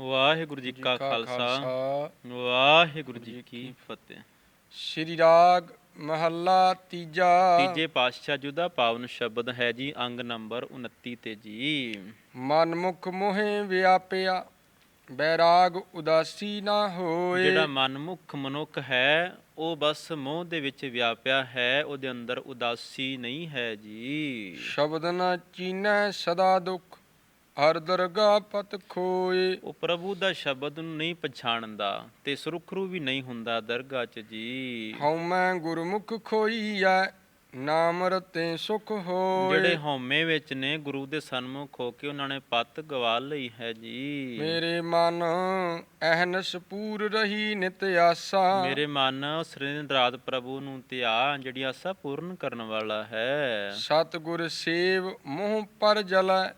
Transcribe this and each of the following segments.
ਵਾਹਿਗੁਰੂ ਜੀ ਕਾ ਖਾਲਸਾ। ਵਾਹਿਗੁਰੂ ਜੀ ਕੀ ਫਤਿਹ। ਸ਼੍ਰੀ ਰਾਗ ਮਹੱਲਾ ਤੀਜਾ। ਤੀਜੇ ਪਾਤਸ਼ਾਹ ਜੀ ਦਾ ਪਾਵਨ ਸ਼ਬਦ ਹੈ ਜੀ ਅੰਗ ਨੰਬਰ 29 ਤੇ ਜੀ। ਮਨਮੁਖ ਮੋਹਿ ਵਿਆਪਿਆ ਬੈਰਾਗ ਉਦਾਸੀ ਨਾ ਹੋਏ। ਜਿਹੜਾ ਮਨਮੁਖ ਮਨੁੱਖ ਹੈ ਉਹ ਬਸ ਮੋਹ ਦੇ ਵਿੱਚ ਵਿਆਪਿਆ ਹੈ ਉਹਦੇ ਅੰਦਰ ਉਦਾਸੀ ਨਹੀਂ ਹੈ ਜੀ। ਸ਼ਬਦ ਨ ਚੀਨੈ ਸਦਾ ਦੁਖ ਹਰ ਦਰਗਾ ਪਤ ਖੋਏ। ਉਹ ਪ੍ਰਭੂ ਦਾ ਸ਼ਬਦ ਨੂੰ ਨਹੀਂ ਪਛਾਣਦਾ ਤੇ ਸੁਰਖਰੂ ਵੀ ਨਹੀਂ ਹੁੰਦਾ ਦਰਗਾਹ 'ਚ ਜੀ। ਹਉ ਮੈਂ ਗੁਰਮੁਖ ਖੋਈਐ ਨਾਮ ਰਤੇ ਸੁਖ ਹੋਏ। ਜਿਹੜੇ ਹਉਮੈ ਵਿੱਚ ਨੇ ਗੁਰੂ ਦੇ ਸਨਮੁਖ ਹੋ ਕੇ ਉਹਨਾਂ ਨੇ ਪੱਤ ਗਵਾ ਲਈ ਹੈ ਜੀ। ਮੇਰੇ ਮਨ ਅਹਨਸ ਪੂਰ ਰਹੀ ਨਿਤ ਆਸਾ। ਮੇਰੇ ਮਨ ਸ੍ਰੀ ਰਾਤ ਪ੍ਰਭੂ ਨੂੰ ਧਿਆ ਜਿਹੜੀ ਆਸਾ ਪੂਰਨ ਕਰਨ ਵਾਲਾ ਹੈ। ਸਤਿਗੁਰ ਸੇਵ ਮੋਹ ਪਰ ਜਲੈ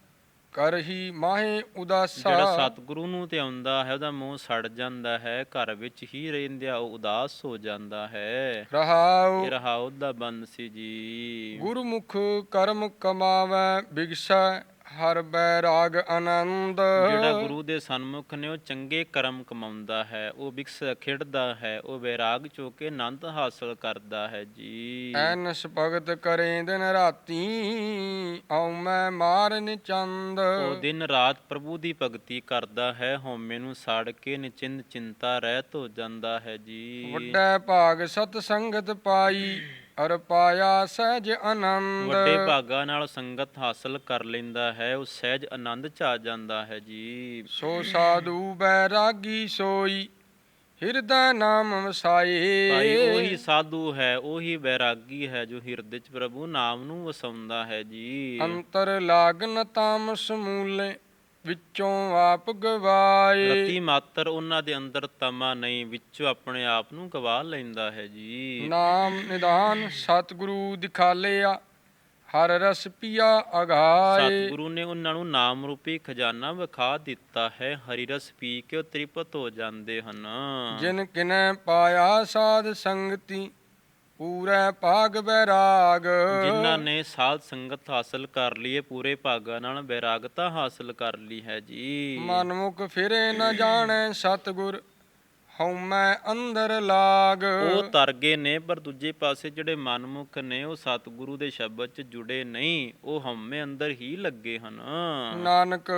ਕਰਹੀ ਮਾਹੇ ਉਦਾਸਾ। ਜਿਹੜਾ ਸਤਿਗੁਰੂ ਨੂੰ ਧਿਆਉਂਦਾ ਹੈ ਉਹਦਾ ਮੂੰਹ ਸੜ ਜਾਂਦਾ ਹੈ ਘਰ ਵਿੱਚ ਹੀ ਰਹਿੰਦਿਆਂ ਉਹ ਉਦਾਸ ਹੋ ਜਾਂਦਾ ਹੈ। ਰਹਾਉ। ਇਹ ਰਹਾਉ ਦਾ ਬੰਦ ਸੀ ਜੀ। ਗੁਰਮੁਖ ਕਰਮ ਕਮਾਵੈ ਬਿਗਸੈ ਹਰ ਬੈਰਾਗ ਆਨੰਦ। ਜਿਹੜਾ ਗੁਰੂ ਦੇ ਸਨਮੁਖ ਨੇ ਉਹ ਚੰਗੇ ਕਰਮ ਕਮਾਉਂਦਾ ਹੈ ਉਹ ਵਿਕਸ ਖੇਡਦਾ ਹੈ ਉਹ ਵੈਰਾਗ ਚੋ ਕੇ ਆਨੰਦ ਹਾਸਲ ਕਰਦਾ ਹੈ ਜੀ। ਐਨਸ ਭਗਤ ਕਰੇ ਦਿਨ ਰਾਤੀ ਆਉ ਮੈਂ ਮਾਰਨ ਚੰਦ। ਉਹ ਦਿਨ ਰਾਤ ਪ੍ਰਭੂ ਦੀ ਭਗਤੀ ਕਰਦਾ ਹੈ ਹਉਮੈ ਨੂੰ ਸਾੜ ਕੇ ਨਿਚਿੰਤ ਚਿੰਤਾ ਰਹਿਤ ਹੋ ਜਾਂਦਾ ਹੈ ਜੀ। ਵੱਡਾ ਭਾਗ ਸਤ ਸੰਗਤ ਪਾਈ। ਅਰ ਪਾਇਆ ਸਹਿਜ ਆਨੰਦ। ਵੱਡੇ ਭਾਗਾ ਨਾਲ ਸੰਗਤ ਹਾਸਲ ਕਰ ਲੈਂਦਾ ਹੈ ਉਹ ਸਹਿਜ ਆਨੰਦ ਚ ਆ ਜਾਂਦਾ ਹੈ ਜੀ। ਸੋ ਸਾਧੂ ਬੈਰਾਗੀ ਸੋਈ ਹਿਰਦੈ ਨਾਮ ਵਸਾਏ। ਭਾਈ ਉਹੀ ਸਾਧੂ ਹੈ ਉਹੀ ਵੈਰਾਗੀ ਹੈ ਜੋ ਹਿਰਦੇ ਚ ਪ੍ਰਭੂ ਨਾਮ ਨੂੰ ਵਸਾਉਂਦਾ ਹੈ ਜੀ। ਅੰਤਰ ਲਾਗਨ ਤਾਮ ਸਮੂਲੇ ਵਿੱਚੋਂ ਆਪ ਗਵਾਏ। ਰਤੀ ਮਾਤਰ ਉਹਨਾਂ ਦੇ ਅੰਦਰ ਤਮਾ ਨਹੀਂ ਵਿੱਚੋਂ ਆਪਣੇ ਆਪ ਨੂੰ ਗਵਾ ਲੈਂਦਾ ਹੈ ਜੀ। ਨਾਮ ਨਿਦਾਨ ਸਤਿਗੁਰੂ ਦਿਖਾਲਿਆ ਹਰ ਰਸ ਪੀਆ ਅਗਾਏ। ਸਤਿਗੁਰੂ ਨੇ ਉਹਨਾਂ ਨੂੰ ਨਾਮ ਰੂਪੀ ਖਜ਼ਾਨਾ ਵਿਖਾ ਦਿੱਤਾ ਹੈ ਹਰੀ ਰਸ ਪੀ ਕੇ ਉਹ ਤ੍ਰਿਪਤ ਹੋ ਜਾਂਦੇ ਹਨ। ਜਿਨ ਕਿਨੈ ਪਾਇਆ ਸਾਧ ਸੰਗਤੀ ਪੂਰੈ ਭਾਗ ਬੈਰਾਗ ਜਿਨ੍ਹਾਂ ਨੇ ਸਾਧ ਸੰਗਤ ਹਾਸਲ ਕਰ ਲਈ ਹੈ ਪੂਰੇ ਭਾਗਾਂ ਨਾਲ ਬੈਰਾਗਤਾ ਹਾਸਲ ਕਰ ਲਈ ਹੈ ਜੀ। ਮਨਮੁਖ ਫਿਰੇ ਨ ਜਾਣੈ ਸਤਿਗੁਰ ਹਉਮੈ ਅੰਦਰ ਲਾਗ। ਉਹ ਤਰ ਗਏ ਨੇ ਪਰ ਦੂਜੇ ਪਾਸੇ ਜਿਹੜੇ ਮਨਮੁਖ ਨੇ ਉਹ ਸਤਿਗੁਰੂ ਦੇ ਸ਼ਬਦ 'ਚ ਜੁੜੇ ਨਹੀਂ। ਉਹ ਹਉਮੈ ਅੰਦਰ ਹੀ ਲੱਗੇ ਹਨ। ਨਾਨਕ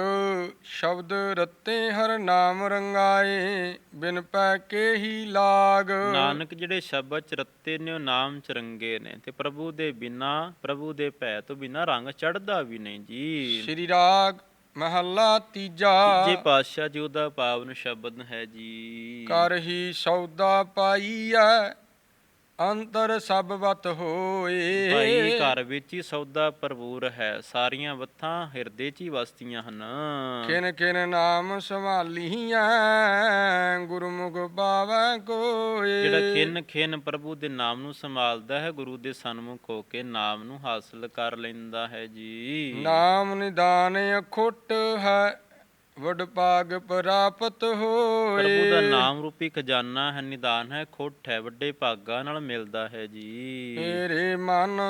ਸ਼ਬਦ ਰਤੇ ਹਰ ਨਾਮ ਰੰਗਾਏ ਬਿਨ ਪੈ ਕੇ ਹੀ ਲਾਗ। ਨਾਨਕ ਜਿਹੜੇ ਸ਼ਬਦ 'ਚ ਰੱਤੇ ਨੇ ਉਹ ਨਾਮ 'ਚ ਰੰਗੇ ਨੇ। ਤੇ ਪ੍ਰਭੂ ਦੇ ਬਿਨਾ ਪ੍ਰਭੂ ਦੇ ਭੈ ਤੋਂ ਬਿਨਾ ਰੰਗ ਚੜਦਾ ਵੀ ਨਹੀਂ ਜੀ। ਸ਼੍ਰੀ ਰਾਗ ਮਹੱਲਾ ਤੀਜਾ। ਜੇ ਪਾਤਸ਼ਾਹ ਜੀ ਉਹਦਾ ਪਾਵਨ ਸ਼ਬਦ ਹੈ ਜੀ। ਕਰ ਹੀ ਸੌਦਾ ਪਾਈਐ ਅੰਤਰ ਸਭ ਵਤ ਹੋਏ। ਭਾਈ ਘਰ ਵਿੱਚ ਹੀ ਸੌਦਾ ਭਰਪੂਰ ਹੈ। ਸਾਰੀਆਂ ਵੱਥਾਂ ਹਿਰਦੇ 'ਚ ਹੀ ਵਸਦੀਆਂ ਹਨ। ਕਿਨ ਕਿਨ ਨਾਮ ਸੰਭਾਲੀਐ ਗੁਰਮੁਖ ਪਾਵੈ ਕੋਏ। ਜਿਹੜਾ ਖਿੰਨ ਖਿੰਨ ਪ੍ਰਭੂ ਦੇ ਨਾਮ ਨੂੰ ਸੰਭਾਲਦਾ ਹੈ ਗੁਰੂ ਦੇ ਸਨਮੁਖ ਹੋ ਕੇ ਨਾਮ ਨੂੰ ਹਾਸਲ ਕਰ ਲੈਂਦਾ ਹੈ ਜੀ। ਨਾਮ ਨਿਦਾਨ ਅਖੁੱਟ ਹੈ ਵਡ ਭਾਗ ਪ੍ਰਾਪਤ ਹੋਏ। ਪ੍ਰਭੂ ਦਾ ਨਾਮ ਰੂਪੀ ਖਜ਼ਾਨਾ ਹੈ ਨਿਦਾਨ ਹੈ ਖੋਟ ਹੈ ਵੱਡੇ ਭਾਗਾਂ ਨਾਲ ਮਿਲਦਾ ਹੈ ਜੀ। ਮੇਰੇ ਮਨ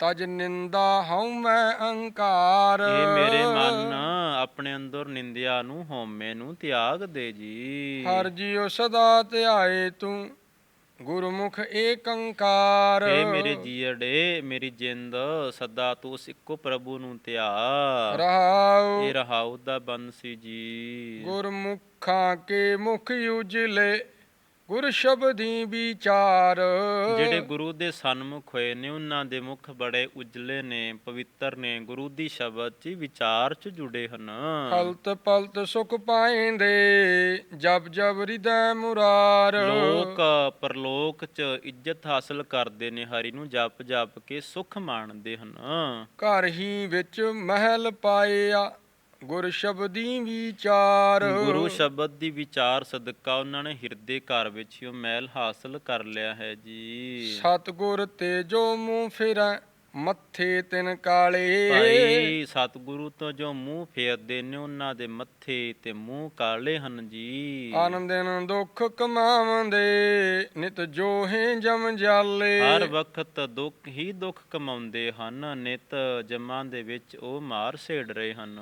ਤਜ ਨਿੰਦਾ ਹਉ ਮੈਂ ਅਹੰਕਾਰ। ਇਹ ਮੇਰੇ ਮਨ ਆਪਣੇ ਅੰਦਰ ਨਿੰਦਿਆ ਨੂੰ ਹਉਮੈ ਨੂੰ ਤਿਆਗ ਦੇ ਜੀ। ਹਰ ਜੀਉ ਸਦਾ ਧਿਆਏ ਤੂੰ। ਗੁਰਮੁਖ ਏਕੰਕਾਰ। ਇਹ ਮੇਰੇ ਜੀੜੇ ਮੇਰੀ ਜਿੰਦ ਸਦਾ ਤੂੰ ਇੱਕੋ ਪ੍ਰਭੂ ਨੂੰ ਧਿਆ ਰਹਾਉ। ਇਹ ਰਹਾਉ ਦਾ ਬੰਸੀ ਜੀ ਗੁਰਮੁਖਾਂ ਕੇ ਮੁਖ ਉਜਲੇ ਗੁਰ ਸ਼ਬਦੀ ਵਿਚਾਰ। ਜਿਹੜੇ ਗੁਰੂ ਦੇ ਸਨਮੁਖ ਹੋਏ ਨੇ ਉਹਨਾਂ ਦੇ ਮੁਖ ਬੜੇ ਉਜਲੇ ਨੇ ਪਵਿੱਤਰ ਨੇ। ਗੁਰੂ ਦੀ ਸ਼ਬਦ 'ਚ ਵਿਚਾਰ 'ਚ ਜੁੜੇ ਹਨ। ਹਲਤ ਪਲਤ ਸੁਖ ਪਾਏਂਦੇ ਜਬ ਜਬ ਹਿਰਦੈ ਮੁਰਾਰ। ਲੋਕ ਪਰਲੋਕ 'ਚ ਇੱਜ਼ਤ ਹਾਸਲ ਕਰਦੇ ਨੇ ਹਰੀ ਨੂੰ ਜਪ ਜਪ ਕੇ ਸੁਖ ਮਾਣਦੇ ਹਨ। ਘਰ ਹੀ ਵਿੱਚ ਮਹਿਲ ਪਾਇਆ ਗੁਰ ਸ਼ਬਦੀ ਵਿਚਾਰ। ਗੁਰੂ ਸ਼ਬਦ ਦੀ ਵਿਚਾਰ ਸਦਕਾ ਉਹਨਾਂ ਨੇ ਹਿਰਦੇ ਘਰ ਵਿੱਚ ਹੀ ਉਹ ਮਹਿਲ ਹਾਸਲ ਕਰ ਲਿਆ ਹੈ ਜੀ। ਸਤਗੁਰ ਤੇ ਜੋ ਮੂੰਹ ਫਿਰੈ ਮੱਥੇ ਤਿਨ ਕਾਲੇ। ਭਾਈ ਸਤਿਗੁਰੂ ਤੋਂ ਜੋ ਮੂੰਹ ਫੇਰਦੇ ਨੇ ਉਹਨਾਂ ਦੇ ਮੱਥੇ ਤੇ ਮੂੰਹ ਕਾਲੇ ਹਨ ਜੀ। ਆਨੰਦਨ ਦੁੱਖ ਕਮਾਵੰਦੇ ਨਿਤ ਜੋਹੇ ਜਮ ਜਾਲੇ। ਹਰ ਵਕਤ ਦੁੱਖ ਹੀ ਦੁੱਖ ਕਮਾਉਂਦੇ ਹਨ ਨਿਤ ਜਮਾਂ ਦੇ ਵਿੱਚ ਉਹ ਮਾਰ ਸੇੜ ਰਹੇ ਹਨ।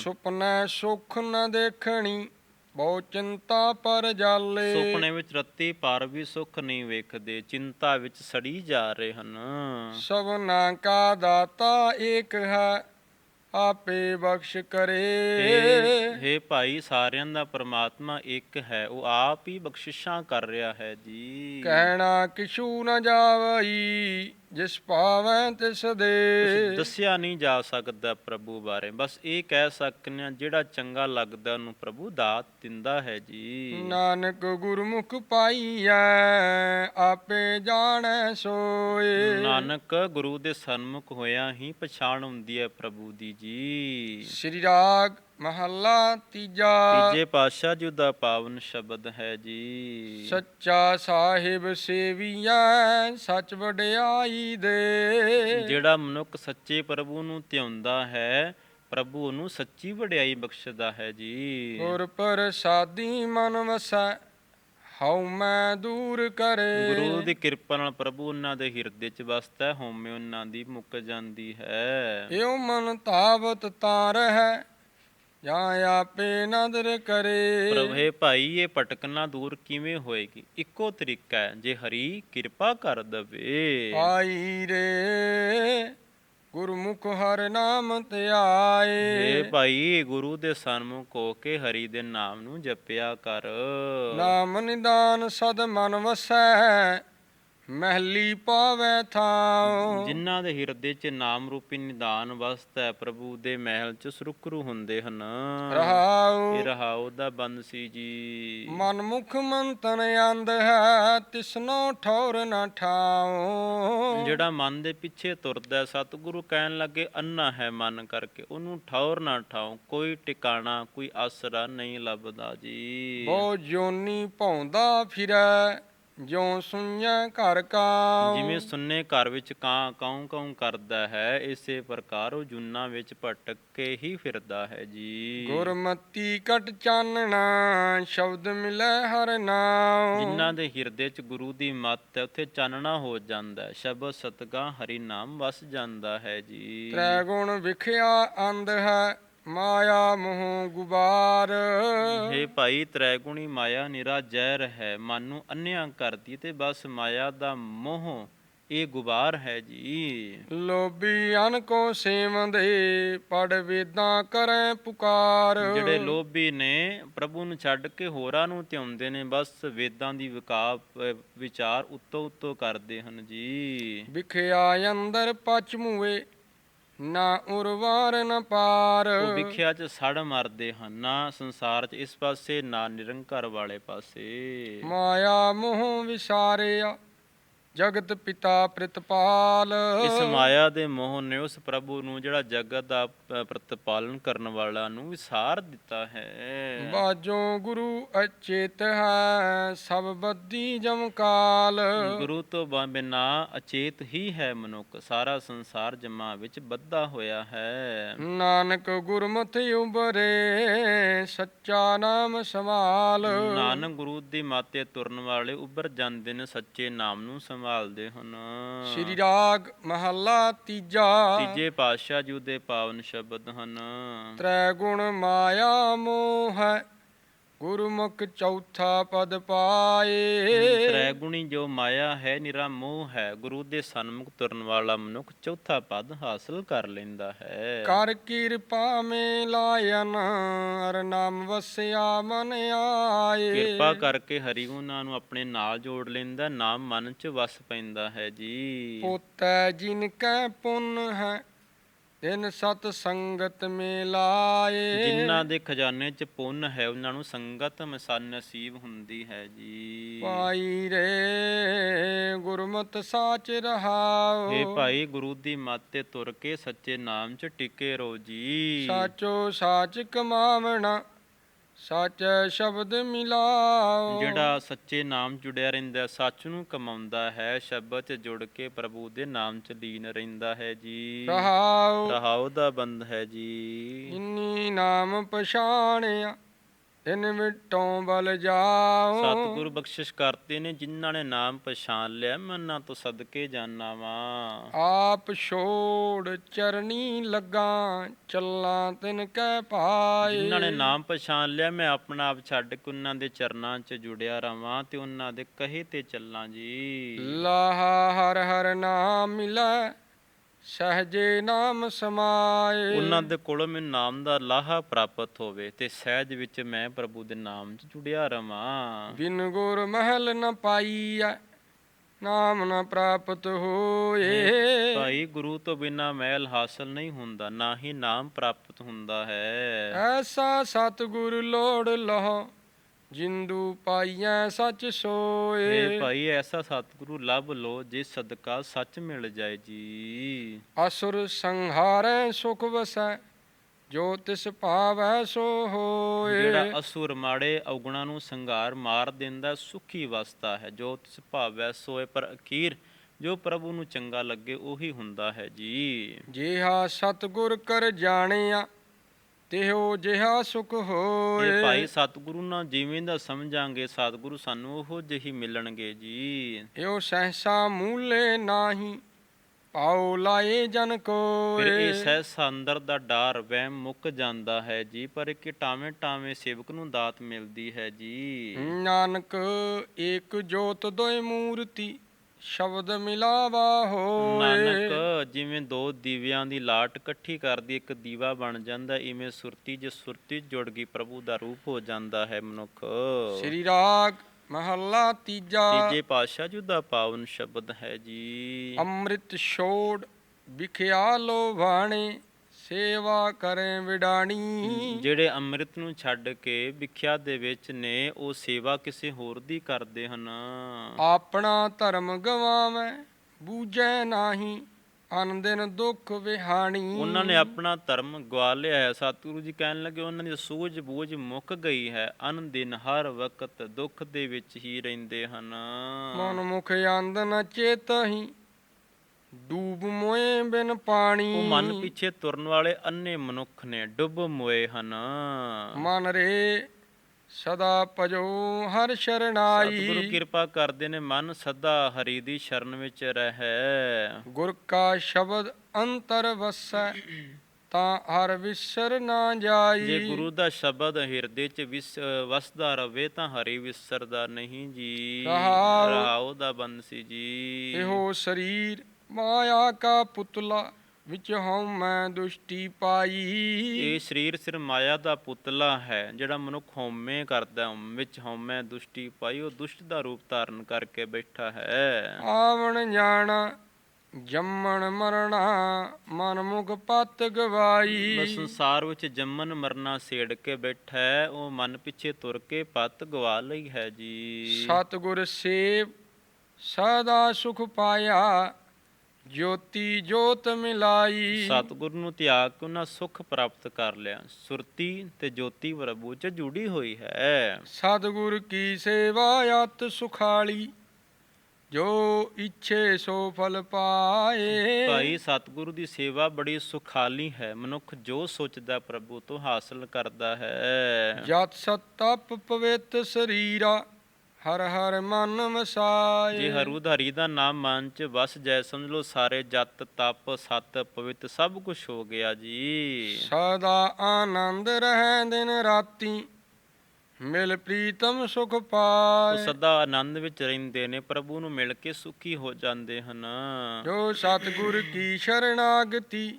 ਸੁਪਨਾ ਸੁਖ ਨ ਦੇਖਣੀ ਬਹੁ ਚਿੰਤਾ ਪਰ ਜਾਲੇ। ਸੁਪਨੇ ਵਿੱਚ ਰੱਤੀ ਪਰ ਵੀ ਸੁੱਖ ਨਹੀਂ ਵੇਖਦੇ ਚਿੰਤਾ ਵਿੱਚ ਸੜੀ ਜਾ ਰਹੇ ਹਨ। ਸਭਨਾ ਕਾ ਦਾਤਾ ਏਕ ਹੈ ਆਪੇ ਬਖਸ਼ ਕਰੇ। ਹੇ ਭਾਈ ਸਾਰਿਆਂ ਦਾ ਪ੍ਰਮਾਤਮਾ ਇੱਕ ਹੈ ਉਹ ਆਪ ਹੀ ਬਖਸ਼ਿਸ਼ਾਂ ਕਰ ਰਿਹਾ ਹੈ ਜੀ। ਕਹਿਣਾ ਕਿਛੂ ਨ ਜਾਵਈ। ਜਿਸ ਪਾਵੈ ਤਿਸ ਦੇ। ਦੱਸਿਆ ਨਹੀਂ ਜਾ ਸਕਦਾ ਪ੍ਰਭੂ ਬਾਰੇ। ਬਸ ਇਹ ਕਹਿ ਸਕਨੇ ਆ ਜਿਹੜਾ ਚੰਗਾ ਲੱਗਦਾ ਉਹਨੂੰ ਪ੍ਰਭੂ ਦਾਤ ਦਿੰਦਾ ਹੈ ਜੀ। ਨਾਨਕ ਗੁਰਮੁਖ ਪਾਈਐ ਆਪੇ ਜਾਣੈ ਸੋਏ। ਨਾਨਕ ਗੁਰੂ ਦੇ ਸਨਮੁਖ ਹੋਇਆ ਹੀ ਪਛਾਣ ਹੁੰਦੀ ਹੈ ਪ੍ਰਭੂ ਦੀ ਜੀ। ਸ੍ਰੀ ਰਾਗ ਮਹੱਲਾ ਤੀਜਾ। ਤੀਜੇ ਪਾਤਸ਼ਾਹ ਜੀ ਦਾ ਪਾਵਨ ਸ਼ਬਦ ਹੈ ਜੀ। ਸੱਚਾ ਸਾਹਿਬ ਸੇਵੀਐ ਸੱਚ ਵਡਿਆਈ ਦੇ। ਜਿਹੜਾ ਮਨੁੱਖ ਸੱਚੇ ਪ੍ਰਭੂ ਨੂੰ ਧਿਆਉਂਦਾ ਹੈ ਪ੍ਰਭੂ ਉਹਨੂੰ ਸੱਚੀ ਵਡਿਆਈ ਬਖਸ਼ਦਾ ਹੈ ਜੀ। ਗੁਰ ਪ੍ਰਸਾਦੀ ਮਨ ਵਸੈ ਹਉ ਮੈਂ ਦੂਰ ਕਰੇ। ਗੁਰੂ ਦੀ ਕਿਰਪਾ ਨਾਲ ਪ੍ਰਭੂ ਉਹਨਾਂ ਦੇ ਹਿਰਦੇ 'ਚ ਵਸਦਾ ਹੈ ਹਉਮੈ ਉਹਨਾਂ ਦੀ ਮੁੱਕ ਜਾਂਦੀ ਹੈ। ਇਉ ਮਨ ਤਾਵਤ ਤਾਂ ਰਹਿ ਜਾਂ ਆਪੇ ਨਦਰ ਕਰੇ। ਪ੍ਰਭੇ ਭਾਈ ਇਹ ਭਟਕਣਾ ਦੂਰ ਕਿਵੇਂ ਹੋਏਗੀ? ਇੱਕੋ ਤਰੀਕਾ ਹੈ ਜੇ ਹਰੀ ਕਿਰਪਾ ਕਰ ਦਵੇ। ਆਈ ਰੇ ਗੁਰਮੁਖ ਹਰ ਨਾਮ ਧਿਆਏ ਇਹ ਭਾਈ ਗੁਰੂ ਦੇ ਸਨਮੁਖ ਹੋ ਕੇ ਹਰੀ ਦੇ ਨਾਮ ਨੂੰ ਜਪਿਆ ਕਰ। ਨਾਮ ਨਿਦਾਨ ਸਦ ਮਨ ਵਸੈ ਮਹਿਲੀ ਪਾਵੈ ਥਾਉ। ਜਿਨ੍ਹਾਂ ਦੇ ਹਿਰਦੇ 'ਚ ਨਾਮ ਰੂਪੀ ਨਿਦਾਨ ਵਸਦਾ ਪ੍ਰਭੂ ਦੇ ਮਹਿਲ 'ਚ ਸੁਰਖਰੂ ਹੁੰਦੇ ਹਨ। ਰਹਾਉ। ਇਹ ਰਹਾਉ ਦਾ ਬੰਦ ਸੀ ਜੀ। ਮਨ ਮੁਖ ਮੰਤਨ ਅੰਧ ਹੈ ਤਿਸਨੋ ਠੌਰ ਨ ਠਾਉ। ਜਿਹੜਾ ਮਨ ਦੇ ਪਿੱਛੇ ਤੁਰਦਾ ਸਤਿਗੁਰੂ ਕਹਿਣ ਲੱਗੇ ਅੰਨਾ ਹੈ ਮਨ ਕਰਕੇ। ਉਹਨੂੰ ਠੌਰ ਨਾ ਠਾਓ ਕੋਈ ਟਿਕਾਣਾ ਕੋਈ ਆਸਰਾ ਨਹੀਂ ਲੱਭਦਾ ਜੀ। ਬਹੁ ਜੋਨੀ ਭੌਂਦਾ ਫਿਰੈ ਜਿਉ ਸੁਣਿਆ ਘਰ ਕਾ ਜਿਵੇਂ ਸੁੰਨੇ ਘਰ ਵਿੱਚ ਕਾਂ ਕਾਉਂ ਕਾਉਂ ਕਰਦਾ ਹੈ ਇਸੇ ਪ੍ਰਕਾਰ ਉਹ ਜੁਨਾ ਵਿੱਚ ਭਟਕ ਕੇ ਹੀ ਫਿਰਦਾ ਹੈ ਜੀ। ਗੁਰਮਤੀ ਕਟ ਚਾਨਣਾ ਸ਼ਬਦ ਮਿਲੈ ਹਰ ਨਾਮ ਜਿਨ੍ਹਾਂ ਦੇ ਹਿਰਦੇ 'ਚ ਗੁਰੂ ਦੀ ਮੱਤ ਹੈ ਉੱਥੇ ਚਾਨਣਾ ਹੋ ਜਾਂਦਾ ਹੈ ਸ਼ਬਦ ਸਤਗਾ ਹਰੀ ਨਾਮ ਵਸ ਜਾਂਦਾ ਹੈ ਜੀ। ਤ੍ਰੈ ਗੁਣ ਵਿਖਿਆ ਅੰਧ ਹੈ ਮਾਇਆ ਮੋਹ ਗੁਬਾਰ। ਹੇ ਭਾਈ ਤ੍ਰੈਗੁਣੀ ਮਾਇਆ ਨਿਰਾ ਜ਼ਹਿਰ ਹੈ। ਮਨ ਨੂੰ ਅੰਨਿਆ ਕਰਦੀ ਤੇ ਬਸ ਮਾਇਆ ਦਾ ਮੋਹ ਇਹ ਗੁਬਾਰ ਹੈ ਜੀ। ਲੋਭੀ ਅਨ ਕੋ ਸੇਵੰਦੇ ਪੜ ਵੇਦਾਂ ਕਰੈ ਪੁਕਾਰ। ਜਿਹੜੇ ਲੋਭੀ ਨੇ ਪ੍ਰਭੂ ਨੂੰ ਛੱਡ ਕੇ ਹੋਰਾਂ ਨੂੰ ਧਿਆਉਂਦੇ ਨੇ ਬਸ ਵੇਦਾਂ ਦੀ ਵਿਕਾਪ ਅਹ ਵਿਚਾਰ ਉੱਤੋਂ ਉੱਤੋਂ ਕਰਦੇ ਹਨ ਜੀ। ਵਿਖਿਆ ਅੰਦਰ ਪਚ ਮੂਏ ਨਾ ਉਰਵਾਰ ਨ ਪਾਰ। ਉਹ ਵਿਖਿਆ ਚ ਸੜ ਮਰਦੇ ਹਨ ਨਾ ਸੰਸਾਰ ਚ ਇਸ ਪਾਸੇ ਨਾ ਨਿਰੰਕਾਰ ਵਾਲੇ ਪਾਸੇ। ਮਾਇਆ ਮੋਹ ਵਿਸਾਰਿਆ ਜਗਤ ਪਿਤਾ ਪ੍ਰਤਪਾਲ। ਇਸ ਮਾਇਆ ਦੇ ਮੋਹ ਨੇ ਉਸ ਪ੍ਰਭੂ ਨੂੰ ਜਿਹੜਾ ਜਗਤ ਦਾ ਪ੍ਰਤਪਾਲਨ ਕਰਨ ਵਾਲਾ ਨੂੰ ਵਿਸਾਰ ਦਿੱਤਾ ਹੈ। ਬਾਜੋ ਗੁਰੂ ਅਚੇਤ ਹੈ ਸਭ ਬੱਦੀ ਜਮਕਾਲ ਗੁਰੂ ਤੋਂ ਬਿਨਾ ਅਚੇਤ ਹੀ ਹੈ ਮਨੁੱਖ ਸਾਰਾ ਸੰਸਾਰ ਜਮਾ ਵਿੱਚ ਬੱਧਾ ਹੋਇਆ ਹੈ। ਨਾਨਕ ਗੁਰਮਤਿ ਉਬਰੇ ਸੱਚਾ ਨਾਮ ਸੰਭਾਲ। ਨਾਨਕ ਗੁਰੂ ਦੀ ਮਾਤੇ ਤੁਰਨ ਵਾਲੇ ਉੱਭਰ ਜਾਂਦੇ ਨੇ ਸੱਚੇ ਨਾਮ ਨੂੰ ਸੰਭਾਲਦੇ ਹਨ। ਸ੍ਰੀ ਰਾਗ ਮਹੱਲਾ ਤੀਜਾ। ਤੀਜੇ ਪਾਤਸ਼ਾਹ ਜੀ ਦੇ ਪਾਵਨ ਸ਼ਬਦ ਹਨ। ਤ੍ਰੈ ਗੁਣ ਮਾਇਆ ਮੋਹ ਹੈ। ਗੁਰਮੁਖ ਚੌਥਾ ਪਦ ਪਾਏ। ਤ੍ਰੈਗੁਣੀ ਜੋ ਮਾਇਆ ਹੈ ਨਿਰਾ ਮੋਹ ਹੈ ਗੁਰੂ ਦੇ ਸਨਮੁਖ ਤੁਰਨ ਵਾਲਾ ਮਨੁੱਖ ਚੌਥਾ ਪਦ ਹਾਸਲ ਕਰ ਲੈਂਦਾ ਹੈ। ਕਰ ਕਿਰਪਾ ਮੇ ਲਾਇਨ ਅਰ ਨਾਮ ਵਸਿਆ ਮਨ ਆਏ। ਕਿਰਪਾ ਕਰਕੇ ਹਰੀ ਉਹਨਾਂ ਨੂੰ ਆਪਣੇ ਨਾਲ ਜੋੜ ਲੈਂਦਾ ਨਾਮ ਮਨ ਚ ਵਸ ਪੈਂਦਾ ਹੈ ਜੀ। ਪੋਤੈ ਜਿਨ ਕੈ ਪੁੰਨ ਹੈ ਤਿਨ ਸਤ ਸੰਗਤ ਮੇ ਲਾਏ ਜਿਨ੍ਹਾਂ ਦੇ ਖਜ਼ਾਨੇ ਚ ਪੁੰਨ ਹੈ ਉਹਨਾਂ ਨੂੰ ਸੰਗਤ ਮਸਨ ਨਸੀਬ ਹੁੰਦੀ ਹੈ ਜੀ। ਪਾਈ ਰੇ ਗੁਰਮਤਿ ਸਾਚ ਰਹਾਓ। ਇਹ ਭਾਈ ਗੁਰੂ ਦੀ ਮੱਤ ਤੇ ਤੁਰ ਕੇ ਸੱਚੇ ਨਾਮ ਚ ਟਿਕੇ ਰਹੋ ਜੀ। ਸਾਚੋ ਸਾਚ ਕਮਾਵਣਾ ਸਾਚੈ ਸ਼ਬਦ ਮਿਲਾਓ। ਜਿਹੜਾ ਸੱਚੇ ਨਾਮ ਜੁੜਿਆ ਰਹਿੰਦਾ ਹੈ, ਸੱਚ ਨੂੰ ਕਮਾਉਂਦਾ ਹੈ ਸ਼ਬਦ 'ਚ ਜੁੜ ਕੇ ਪ੍ਰਭੂ ਦੇ ਨਾਮ 'ਚ ਲੀਨ ਰਹਿੰਦਾ ਹੈ ਜੀ। ਰਹਾਉ ਰਹਾਉ ਦਾ ਬੰਦ ਹੈ ਜੀ। ਜਿਨੀ ਨਾਮ ਪਛਾਣਿਆ ਤਿਨ ਮਿਟੋਂ ਬਲ ਜਾਓ। ਸਤਿਗੁਰੂ ਬਖਸ਼ਿਸ਼ ਕਰਤੇ ਨੇ ਜਿਨ੍ਹਾਂ ਨੇ ਨਾਮ ਪਛਾਣ ਲਿਆ ਮੈਂ ਉਹਨਾਂ ਤੋਂ ਸਦਕੇ ਜਾਣਾ ਵਾਂ। ਆਪ ਛੋੜ ਚਰਨੀ ਲੱਗਾ ਚੱਲਾਂ ਤਿਨ ਕੈ ਪਾਏ ਜਿਨ੍ਹਾਂ ਨੇ ਨਾਮ ਪਛਾਣ ਲਿਆ ਮੈਂ ਆਪਣਾ ਆਪ ਛੱਡ ਕੇ ਉਹਨਾਂ ਦੇ ਚਰਨਾਂ 'ਚ ਜੁੜਿਆ ਰਵਾਂ ਤੇ ਉਹਨਾਂ ਦੇ ਕਹੇ ਤੇ ਚੱਲਾਂ ਜੀ। ਲਾਹਾ ਹਰ ਹਰ ਨਾਮ ਮਿਲੈ ਸਹਜੇ ਨਾਮ ਸਮਾਏ। ਉਹਨਾਂ ਦੇ ਕੋਲੋਂ ਮੈਨੂੰ ਨਾਮ ਦਾ ਲਾਹਾ ਪ੍ਰਾਪਤ ਹੋਵੇ ਤੇ ਸਹਿਜ ਵਿੱਚ ਮੈਂ ਪ੍ਰਭੂ ਦੇ ਨਾਮ 'ਚ ਜੁੜਿਆ ਰਵਾਂ। ਬਿਨ ਗੁਰ ਮਹਿਲ ਨ ਪਾਈਐ ਨਾਮ ਨ ਪ੍ਰਾਪਤ ਹੋਏ। ਭਾਈ ਗੁਰੂ ਤੋਂ ਬਿਨਾ ਮਹਿਲ ਹਾਸਲ ਨਹੀਂ ਹੁੰਦਾ ਨਾ ਹੀ ਨਾਮ ਪ੍ਰਾਪਤ ਹੁੰਦਾ ਹੈ। ਐਸਾ ਸਤਿਗੁਰ ਲੋੜ ਲਹੋ ਜਿੰਦੂ ਪਾਈਐ ਸਚ ਇਹ ਸੋਏ ਭਾਈ ਐਸਾ ਸਤਿਗੁਰੂ ਲੱਭ ਲੋ ਜਿਸ ਸਦਕਾ ਸੱਚ ਮਿਲ ਜਾਏ ਜੀ। ਅਸੁਰ ਸੰਹਾਰੈ ਸੁਖ ਵਸੈ ਜੋ ਤਿਸ ਭਾਵੈ ਸੋ ਹੋਏ। ਜਿਹੜਾ ਅਸੁਰ ਮਾੜੇ ਔਗਣਾ ਨੂੰ ਸੰਘਾਰ ਮਾਰ ਦਿੰਦਾ ਸੁਖੀ ਵਸਤਾ ਹੈ। ਜੋ ਤਿਸ ਭਾਵੈ ਸੋਏ ਪਰ ਅਖੀਰ ਜੋ ਪ੍ਰਭੂ ਨੂੰ ਚੰਗਾ ਲੱਗੇ ਉਹੀ ਹੁੰਦਾ ਹੈ ਜੀ। ਜਿਹਾ ਸਤਿਗੁਰ ਕਰ ਜਾਣਿਆ ਤਿਹੋ ਜਿਹਾ ਸੁਖ ਇਹ ਹੋਏ। ਭਾਈ ਸਤਿਗੁਰੂ ਨਾਲ ਜਿਵੇਂ ਦਾ ਸਮਝਾਂਗੇ ਸਤਿਗੁਰੂ ਸਾਨੂੰ ਉਹੋ ਜਿਹੀ ਮਿਲਣਗੇ ਜੀ। ਇਹੋ ਸਹਸਾ ਮੂਲੇ ਨਾਹੀ ਪਾਉ ਲਾਏ ਜਨ ਫਿਰ ਕੋਏ। ਇਹ ਸਹਿਸਾ ਅੰਦਰ ਦਾ ਡਰ ਵਹਿਮ ਮੁੱਕ ਜਾਂਦਾ ਹੈ ਜੀ ਪਰ ਕਿ ਟਾਵੇਂ ਟਾਵੇਂ ਸੇਵਕ ਨੂੰ ਦਾਤ ਮਿਲਦੀ ਹੈ ਜੀ। ਨਾਨਕ ਏਕ ਜੋਤ ਦੋਇ ਮੂਰਤੀ ਸ਼ਬਦ ਮਿਲਾਵਾ ਹੋਏ। ਨਾਨਕ ਜਿਵੇਂ ਦੋ ਦੀਵਿਆਂ ਦੀ ਲਾਟ ਇਕੱਠੀ ਕਰਦੀ ਇੱਕ ਦੀਵਾ ਬਣ ਜਾਂਦਾ ਇਵੇਂ ਸੁਰਤੀ ਜੇ ਸੁਰਤੀ ਜੁੜ ਗਈ ਪ੍ਰਭੂ ਦਾ ਰੂਪ ਹੋ ਜਾਂਦਾ ਹੈ ਮਨੁੱਖ। ਸ੍ਰੀ ਰਾਗ ਮਹੱਲਾ ਤੀਜਾ। ਤੀਜੇ ਪਾਤਸ਼ਾਹ ਜੀ ਦਾ ਪਾਵਨ ਸ਼ਬਦ ਹੈ ਜੀ। ਅੰਮ੍ਰਿਤ ਛੋੜ ਵਿਖਿਆ ਲੋ ਬਾਣੀ ਸੇਵਾ ਕਰੇ ਵਿਡਾਣੀ। ਜਿਹੜੇ ਅੰਮ੍ਰਿਤ ਨੂੰ ਛੱਡ ਕੇ ਵਿਖਿਆ ਦੇ ਵਿੱਚ ਨੇ ਉਹ ਸੇਵਾ ਕਿਸੇ ਹੋਰ ਦੀ ਕਰਦੇ ਹਨ। ਆਪਣਾ ਧਰਮ ਗਵਾਵੇਂ ਬੂਝੈ ਨਾਹੀ ਅਨ ਦਿਨ ਦੁੱਖ ਵਿਹਾਣੀ। ਉਹਨਾਂ ਨੇ ਆਪਣਾ ਧਰਮ ਗਵਾ ਲਿਆ ਹੈ। ਸਤਿਗੁਰੂ ਜੀ ਕਹਿਣ ਲੱਗੇ ਉਹਨਾਂ ਦੀ ਸੂਝ ਬੂਝ ਮੁੱਕ ਗਈ ਹੈ। ਅਨ ਦਿਨ ਹਰ ਵਕਤ ਦੁੱਖ ਦੇ ਵਿੱਚ ਹੀ ਰਹਿੰਦੇ ਹਨ। ਮਨ ਮੁਖ ਆਂਦ ਨ ਚੇਤਹੀ ਡੂਬ ਮੋਏ ਬਿਨ ਪਾਣੀ। ਉਹ ਮਨ ਪਿੱਛੇ ਤੁਰਨ ਵਾਲੇ ਅੰਨੇ ਮਨੁੱਖ ਨੇ ਡੁੱਬ ਮੋਏ ਹਨ। ਮਨ ਰੇ ਸਦਾ ਭਜੋ ਹਰ ਸਤਿਗੁਰੂ ਸ਼ਰਨਾਈ ਕਿਰਪਾ ਕਰਦੇ ਨੇ ਮਨ ਸਦਾ ਹਰੀ ਦੀ ਸ਼ਰਨ ਵਿੱਚ ਰਹੈ। ਗੁਰ ਕਾ ਸ਼ਬਦ ਅੰਤਰ ਵਸੈ ਤਾਂ ਹਰ ਵਿਸਰ ਨਾ ਜਾਈ। ਜੇ ਗੁਰੂ ਦਾ ਸ਼ਬਦ ਹਿਰਦੇ 'ਚ ਵਿਸ- ਵਸਦਾ ਰਵੇ ਤਾਂ ਹਰੀ ਵਿਸਰਦਾ ਨਹੀਂ ਜੀ। ਰਹਾਉ। ਦਾ ਬੰਸੀ ਜੀ। ਇਹੋ ਸਰੀਰ ਮਾਇਆ ਕਾ ਪੁਤਲਾ ਵਿੱਚ ਹਉ ਮੈਂ ਦੁਸ਼ਟੀ ਪਾਈ। ਇਹ ਸਰੀਰ ਸਿਰ ਮਾਇਆ ਦਾ ਪੁਤਲਾ ਹੈ ਜਿਹੜਾ ਮਨੁੱਖ ਹਉਮੈ ਕਰਦਾ ਵਿੱਚ ਹਉਮੈ ਦੁਸ਼ਟੀ ਪਾਈ ਉਹ ਦੁਸ਼ਟ ਦਾ ਰੂਪ ਧਾਰਨ ਕਰਕੇ ਬੈਠਾ ਹੈ। ਆਵਣ ਜਾਣਾ ਜੰਮਣ ਮਰਣਾ ਮਨ ਮੁਖ ਪਤ ਗਵਾਈ। ਬਸ ਸੰਸਾਰ ਵਿੱਚ ਜੰਮਨ ਮਰਨਾ ਸੇੜ ਕੇ ਬੈਠਾ ਹੈ ਉਹ ਮਨ ਪਿੱਛੇ ਤੁਰ ਕੇ ਪੱਤ ਗਵਾ ਲਈ ਹੈ ਜੀ। ਸਤਿਗੁਰ ਸੇਵ ਸਦਾ ਸੁਖ ਪਾਇਆ। ਜੋਤੀ ਜੋਤ ਮਿਲਾਈ। ਸਤਿਗੁਰ ਨੂੰ ਤਿਆਗ ਕੇ ਉਹਨਾਂ ਸੁਖ ਪ੍ਰਾਪਤ ਕਰ ਲਿਆ। ਸੁਰਤੀ ਤੇ ਜੋਤੀ ਪ੍ਰਭੂ ਚ ਜੁੜੀ ਹੋਈ ਹੈ। ਸਤਿਗੁਰ ਕੀ ਸੇਵਾ ਅਤ ਸੁਖਾਲੀ ਜੋ ਇੱਛੇ ਸੋ ਫਲ ਪਾਏ। ਭਾਈ ਸਤਿਗੁਰੂ ਦੀ ਸੇਵਾ ਬੜੀ ਸੁਖਾਲੀ ਹੈ। ਮਨੁੱਖ ਜੋ ਸੋਚਦਾ ਪ੍ਰਭੂ ਤੋਂ ਹਾਸਲ ਕਰਦਾ ਹੈ। ਜਤ ਸਤਪ ਪਵਿੱਤ ਸਰੀਰਾ ਹਰ ਹਰ ਮਨ ਵਸਾਏ। ਜੇ ਹਰੂਧਾਰੀ ਦਾ ਨਾਮ ਮਨ ਚ ਵਸ ਜਾਏ ਸਮਝ ਲਓ ਸਾਰੇ ਜਤ ਤਪ ਸਤ ਪਵਿੱਤ ਸਭ ਕੁਝ ਹੋ ਗਿਆ ਜੀ। ਸਦਾ ਆਨੰਦ ਰਹਿ ਦਿਨ ਰਾਤੀ ਮਿਲ ਪ੍ਰੀਤਮ ਸੁਖ ਉਹ ਪਾਏ ਸਦਾ ਆਨੰਦ ਵਿੱਚ ਰਹਿੰਦੇ ਨੇ ਪ੍ਰਭੂ ਨੂੰ ਮਿਲ ਕੇ ਸੁਖੀ ਹੋ ਜਾਂਦੇ ਹਨ। ਜੋ ਸਤਿਗੁਰ ਕੀ ਸ਼ਰਨਾਗਤੀ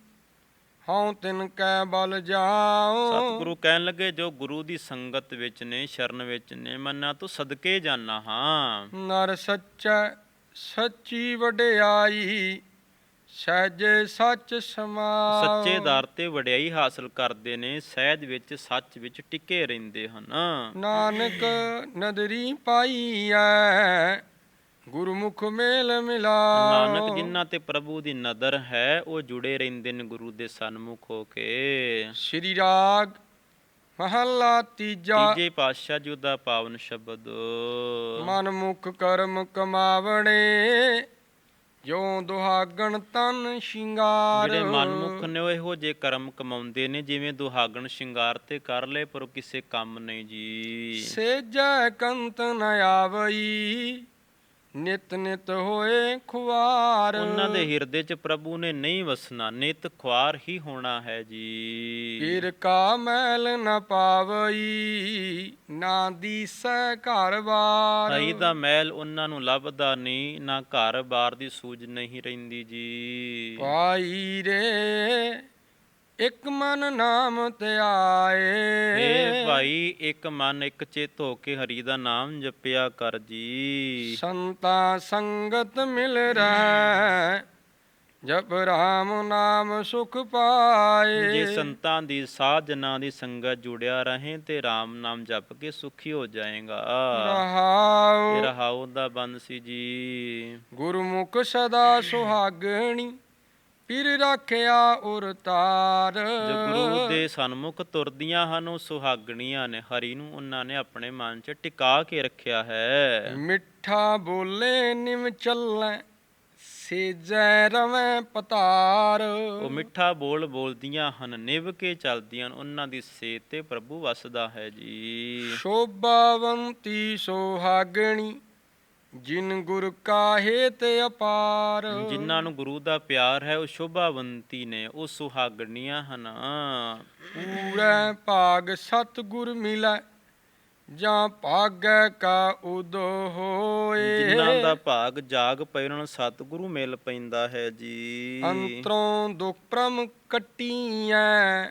ਹਉ ਤਿਨ ਕੈ ਬਲ ਜਾਉ। ਸਤਿਗੁਰੂ ਕਹਿਣ ਲੱਗੇ ਜੋ ਗੁਰੂ ਦੀ ਸੰਗਤ ਵਿੱਚ ਨੇ ਸ਼ਰਨ ਵਿੱਚ ਨੇ ਮੰਨਾ ਤੋਂ ਸਦਕੇ ਜਾਣਾ ਹਾਂ। ਨਰ ਸੱਚੈ ਸੱਚੀ ਵਡਿਆਈ ਸਹਿਜੇ ਸੱਚ ਸਮਾਉ। ਸੱਚੇ ਦਰ ਤੇ ਵਡਿਆਈ ਹਾਸਲ ਕਰਦੇ ਨੇ ਸਹਿਜ ਵਿੱਚ ਸੱਚ ਵਿੱਚ ਟਿਕੇ ਰਹਿੰਦੇ ਹਨ। ਨਾਨਕ ਨਦਰੀ ਪਾਈਐ ਗੁਰਮੁਖ ਮੇਲ ਮਿਲਾਉ ਨਾਨਕ ਜਿਨ੍ਹਾਂ ਤੇ ਪ੍ਰਭੂ ਦੀ ਨਦਰ ਹੈ ਉਹ ਜੁੜੇ ਰਹਿੰਦੇ ਨੇ ਗੁਰੂ ਦੇ ਸਨਮੁਖ ਹੋ ਕੇ। ਸ੍ਰੀ ਰਾਗ ਮਹੱਲਾ ਤੀਜਾ। ਤੀਜੇ ਪਾਤਸ਼ਾਹ ਜੀ ਦਾ ਪਾਵਨ ਸ਼ਬਦ। ਮਨ ਮੁਖ ਕਰਮ ਕਮਾਵਣੇ ਜੋ ਦੁਹਾਗਣ ਤਨ ਸ਼ਿੰਗਾਰ। ਜਿਹੜੇ ਮਨਮੁਖ ਨੇ ਉਹ ਇਹੋ ਜੇ ਕਰਮ ਕਮਾਉਂਦੇ ਨੇ ਜਿਵੇਂ ਦੁਹਾਗਣ ਸ਼ਿੰਗਾਰ ਤੇ ਕਰ ਲਏ ਪਰ ਕਿਸੇ ਕੰਮ ਨਹੀਂ ਜੀ। ਸੇਜੈ ਕੰਤ ਨ ਆਵਈ। ਨਿਤ ਨਿਤ ਹੋਏ ਖੁਆਰ। ਉਹਨਾਂ ਦੇ ਹਿਰਦੇ 'ਚ ਪ੍ਰਭੂ ਨੇ ਨਹੀਂ ਵਸਣਾ ਨਿਤ ਖੁਆਰ ਹੀ ਹੋਣਾ ਹੈ ਜੀ। ਪੀਰ ਕਾ ਮੈਲ ਨ ਪਾਵਈ ਨਾ ਦੀਸੈ ਘਰ ਬਾਰ ਹਈ ਦਾ ਮਹਿਲ ਉਹਨਾਂ ਨੂੰ ਲੱਭਦਾ ਨਹੀਂ ਨਾ ਘਰ-ਬਾਰ ਦੀ ਸੂਝ ਨਹੀਂ ਰਹਿੰਦੀ ਜੀ। ਪਾਈ ਰੇ ਇੱਕ ਮਨ ਨਾਮ ਧਿਆਏ ਏ ਭਾਈ ਇੱਕ ਮਨ ਇੱਕ ਚਿੱਤ ਹੋ ਕੇ ਹਰੀ ਦਾ ਨਾਮ ਜਪਿਆ ਕਰ ਜੀ। ਸੰਤਾ ਸੰਗਤ ਮਿਲ ਰਹਿ ਜਪ ਰਾਮ ਨਾਮ ਸੁਖ ਪਾਏ। ਜੇ ਸੰਤਾਂ ਦੀ ਸਾਧਨਾ ਦੀ ਸੰਗਤ ਜੁੜਿਆ ਰਹੇ ਤੇ RAM ਨਾਮ ਜਪ ਕੇ ਸੁਖੀ ਹੋ ਜਾਏਗਾ। ਰਹਾਉ ਦਾ ਬੰਦ ਸੀ ਜੀ। ਗੁਰਮੁਖ ਸਦਾ ਸੁਹਾਗਣੀ ਪੀਰ ਰੱਖਿਆ ਉਰ ਤਾਰ। ਗੁਰੂ ਦੇ ਸਨਮੁਖ ਤੁਰਦੀਆਂ ਹਨ ਉਹ ਸੁਹਾਗਣੀਆਂ ਨੇ ਹਰੀ ਨੂੰ ਉਹਨਾਂ ਨੇ ਆਪਣੇ ਮਨ 'ਚ ਟਿਕਾ ਕੇ ਰੱਖਿਆ ਹੈ। ਮਿੱਠਾ ਬੋਲੇ ਨਿਮ ਚੱਲੈ ਸੇਜੈ ਰਵੇਂ ਪਤਾਰ। ਉਹ ਮਿੱਠਾ ਬੋਲ ਬੋਲਦੀਆਂ ਹਨ ਨਿਭ ਕੇ ਚੱਲਦੀਆਂ ਹਨ ਉਹਨਾਂ ਦੀ ਸੇਤ ਤੇ ਪ੍ਰਭੂ ਵਸਦਾ ਹੈ ਜੀ। ਸ਼ੋਭਾਵੰਤੀ ਸੁਹਾਗਣੀ ਜਿਨ ਗੁਰ ਕਾਹੇ ਤੇ ਅਪਾਰ। ਜਿਨ੍ਹਾਂ ਨੂੰ ਗੁਰੂ ਦਾ ਪਿਆਰ ਹੈ ਉਹ ਸ਼ੋਭਾਵੰਤੀ ਨੇ ਉਹ ਸੁਹਾਗਣੀਆਂ ਹਨ। ਪੂਰੇ ਭਾਗ ਸਤ ਗੁਰ ਮਿਲੈ ਜਾਂ ਭਾਗੈ ਕਾ ਉਦੋ ਹੋਏ। ਜਿਨ੍ਹਾਂ ਦਾ ਭਾਗ ਜਾਗ ਪਏ ਉਹਨਾਂ ਨੂੰ ਸਤਿਗੁਰੂ ਮਿਲ ਪੈਂਦਾ ਹੈ ਜੀ। ਅੰਤਰੋਂ ਦੁਖ ਪ੍ਰਮ ਕਟੀਐ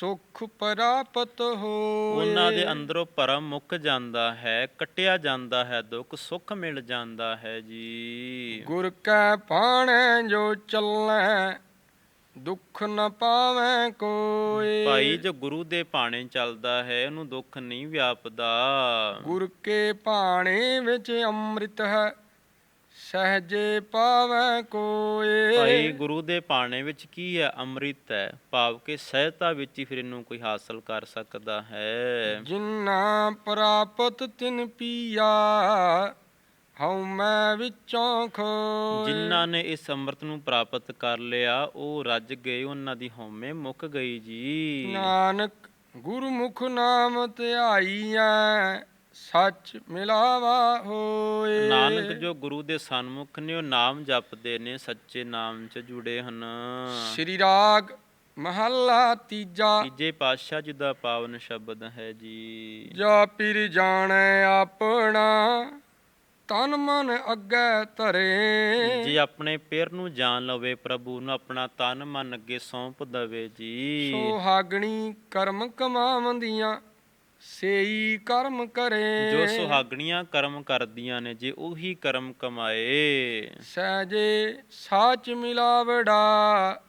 ਸੁਖ ਪ੍ਰਾਪਤ ਹੋਏ। ਉਹਨਾਂ ਦੇ ਅੰਦਰੋਂ ਭਰਮ ਮੁੱਕ ਜਾਂਦਾ ਹੈ ਕਟਿਆ ਜਾਂਦਾ ਹੈ ਦੁੱਖ ਸੁੱਖ ਮਿਲ ਜਾਂਦਾ ਹੈ ਜੀ। ਗੁਰ ਕੈ ਪਾਣੈ ਜੋ ਚੱਲੈ ਦੁੱਖ ਨ ਪਾਵੈ ਕੋਏ ਭਾਈ ਜੋ ਗੁਰੂ ਦੇ ਭਾਣੇ ਚੱਲਦਾ ਹੈ ਉਹਨੂੰ ਦੁੱਖ ਨਹੀਂ ਵਿਆਪਦਾ। ਗੁਰ ਕੇ ਭਾਣੇ ਵਿੱਚ ਅੰਮ੍ਰਿਤ ਹੈ ਸਹਜੇ ਪਾਵੈ ਕੋਏ। ਭਾਈ ਗੁਰੂ ਦੇ ਭਾਣੇ ਵਿੱਚ ਕੀ ਹੈ? ਅੰਮ੍ਰਿਤ ਹੈ। ਭਾਵ ਕਿ ਸਹਿਜਤਾ ਵਿੱਚ ਹੀ ਫਿਰ ਇਹਨੂੰ ਕੋਈ ਹਾਸਲ ਕਰ ਸਕਦਾ ਹੈ। ਜਿਨ੍ਹਾਂ ਪ੍ਰਾਪਤ ਤਿਨ ਪੀਆ ਹਉ ਮੈਂ ਵਿੱਚੋਂ ਖੋਏ। ਜਿਨ੍ਹਾਂ ਨੇ ਇਸ ਅੰਮ੍ਰਿਤ ਨੂੰ ਪ੍ਰਾਪਤ ਕਰ ਲਿਆ ਉਹ ਰੱਜ ਗਏ ਉਹਨਾਂ ਦੀ ਹਉਮੈ ਮੁੱਕ ਗਈ ਜੀ। ਨਾਨਕ ਗੁਰਮੁਖ ਨਾਮ ਧਿਆਈਐ ਸੱਚ ਮਿਲਾਵਾ ਹੋਏ। ਨਾਨਕ ਜੋ ਗੁਰੂ ਦੇ ਸਨਮੁਖ ਨੇ ਉਹ ਨਾਮ ਜਪਦੇ ਨੇ ਸੱਚੇ ਨਾਮ 'ਚ ਜੁੜੇ ਹਨ। ਸ੍ਰੀ ਰਾਗ ਮਹੱਲਾ ਤੀਜਾ। ਤੀਜੇ ਪਾਤਸ਼ਾਹ ਜੀ ਦਾ ਪਾਵਨ ਸ਼ਬਦ ਹੈ ਜੀ। ਜਾ ਪੀਰ ਜਾਣੈ ਆਪਣਾ ਤਨ ਮਨ ਅੱਗੇ ਧਰੇ। ਜੇ ਆਪਣੇ ਪਿਰ ਨੂੰ ਜਾਣ ਲਵੇ ਪ੍ਰਭੂ ਨੂੰ ਆਪਣਾ ਤਨ ਮਨ ਅੱਗੇ ਸੌਂਪ ਦਵੇ ਜੀ। ਸੁਹਾਗਣੀ ਕਰਮ ਕਮਾਵੰਦੀਆਂ ਸੇਈ ਕਰਮ ਕਰੇ। ਜੋ ਸੁਹਾਗਣੀਆਂ ਕਰਮ ਕਰਦੀਆਂ ਨੇ ਜੇ ਉਹੀ ਕਰਮ ਕਮਾਏ। ਸਹਜੇ ਸਾਚ ਮਿਲਾਵੜਾ